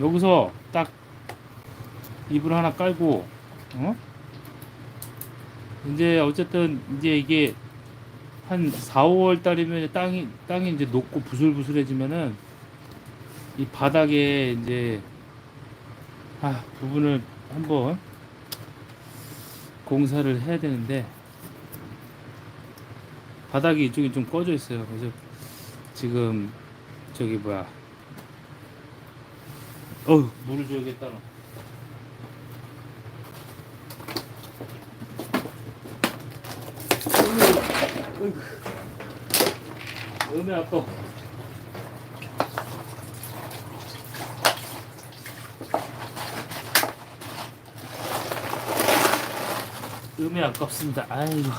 여기서 딱 이불 하나 깔고 어? 이제 어쨌든 이제 이게 한 4, 5월 달이면 땅이 땅이 이제 녹고 부슬부슬해지면은 이 바닥에 이제 아 부분을 한번 공사를 해야 되는데 바닥이 이쪽이 좀 꺼져 있어요. 그래서 지금 저기 뭐야 어우 물을 줘야겠다. 음에 아까 음에 아깝습니다. 아이고.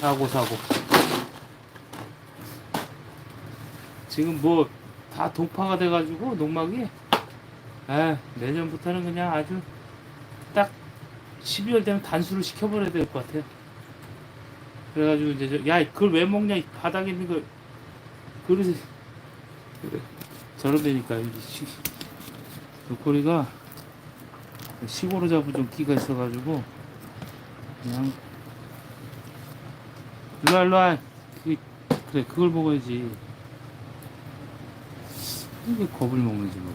사고 사고. 지금 뭐 다 동파가 돼가지고 농막이 아 내년부터는 그냥 아주 딱 12월 되면 단수를 시켜버려야 될 것 같아요. 그래가지고 이제 저, 야 그걸 왜 먹냐 이 바닥에 있는 거 그릇에 그래. 저런 데니까 이 시- 노코리가 시골로 잡은 좀 끼가 있어가지고 그냥 일로와 일로와 그, 그래 그걸 먹어야지 이게 겁을 먹는지 모르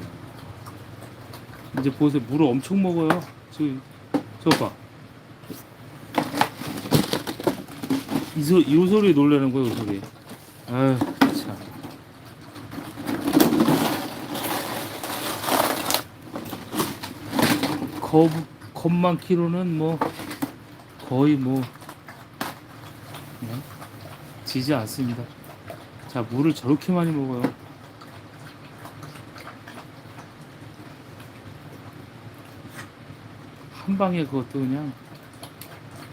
이제 보세요 물을 엄청 먹어요. 지금 저거 봐. 이, 소, 이 소리에 놀라는 거예요 이 소리에 아유 참. 겁, 겁만 키로는 뭐 거의 뭐 그냥 지지 않습니다. 자 물을 저렇게 많이 먹어요. 한 방에 그것도 그냥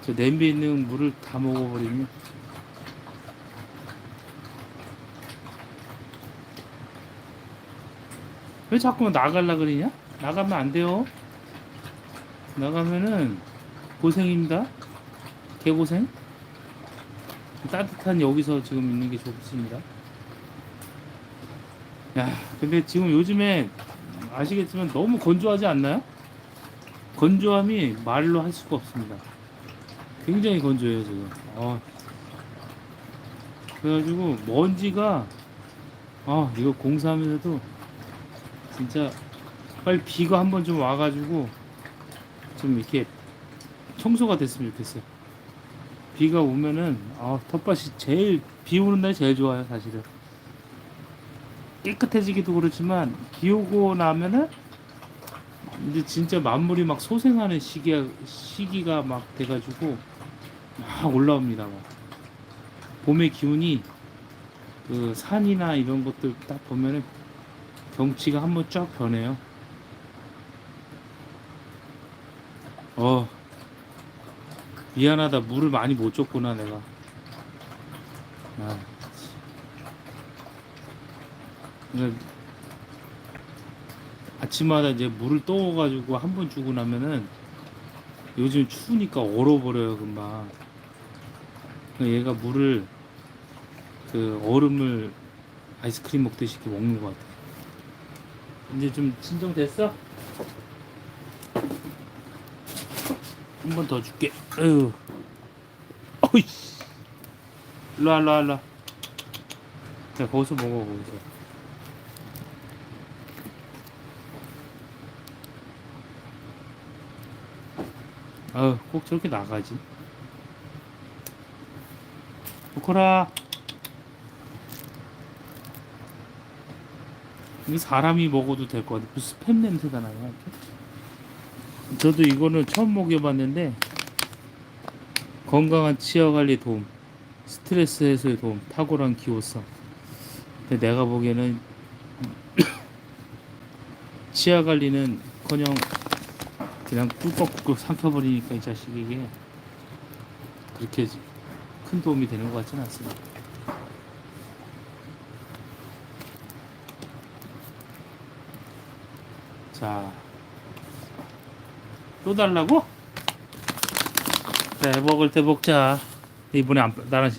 저 냄비에 있는 물을 다 먹어버리면 왜 자꾸만 나갈라 그러냐? 나가면 안 돼요. 나가면은 고생입니다. 개고생. 따뜻한 여기서 지금 있는 게 좋습니다. 야, 근데 지금 요즘에 아시겠지만 너무 건조하지 않나요? 건조함이 말로 할 수가 없습니다. 굉장히 건조해요 지금. 어. 그래가지고 먼지가 아 이거 공사하면서도 진짜 빨리 비가 한번 좀 와가지고 좀 이렇게 청소가 됐으면 좋겠어요. 비가 오면은 아 텃밭이 제일 비 오는 날이 제일 좋아요 사실은. 깨끗해지기도 그렇지만 비 오고 나면은 이제 진짜 만물이 막 소생하는 시기가 시기가 막 돼가지고 막 올라옵니다. 막. 봄의 기운이 그 산이나 이런 것들 딱 보면은 경치가 한번 쫙 변해요. 어 미안하다 물을 많이 못 줬구나 내가. 아, 그러니까 아침마다 이제 물을 떠가지고 한 번 주고 나면은 요즘 추우니까 얼어버려요 금방. 그래서 얘가 물을 그 얼음을 아이스크림 먹듯이 이렇게 먹는 것 같아. 이제 좀 진정됐어? 한 번 더 줄게. 아유. 어이. 일로 와, 일로 와, 일로 와. 자, 거기서 먹어, 거기서. 아유, 꼭 저렇게 나가지. 보코라. 이게 사람이 먹어도 될 것 같아. 무슨 스팸 냄새가 나요. 저도 이거는 처음 먹여봤는데 건강한 치아 관리 도움, 스트레스 해소에 도움, 탁월한 기호성. 근데 내가 보기에는 치아 관리는커녕 그냥 꿀꺽꿀꺽 삼켜버리니까 이 자식이 이게 그렇게 큰 도움이 되는 것 같지는 않습니다. 자, 또 달라고? 때 먹자. 이번에 안, 나랑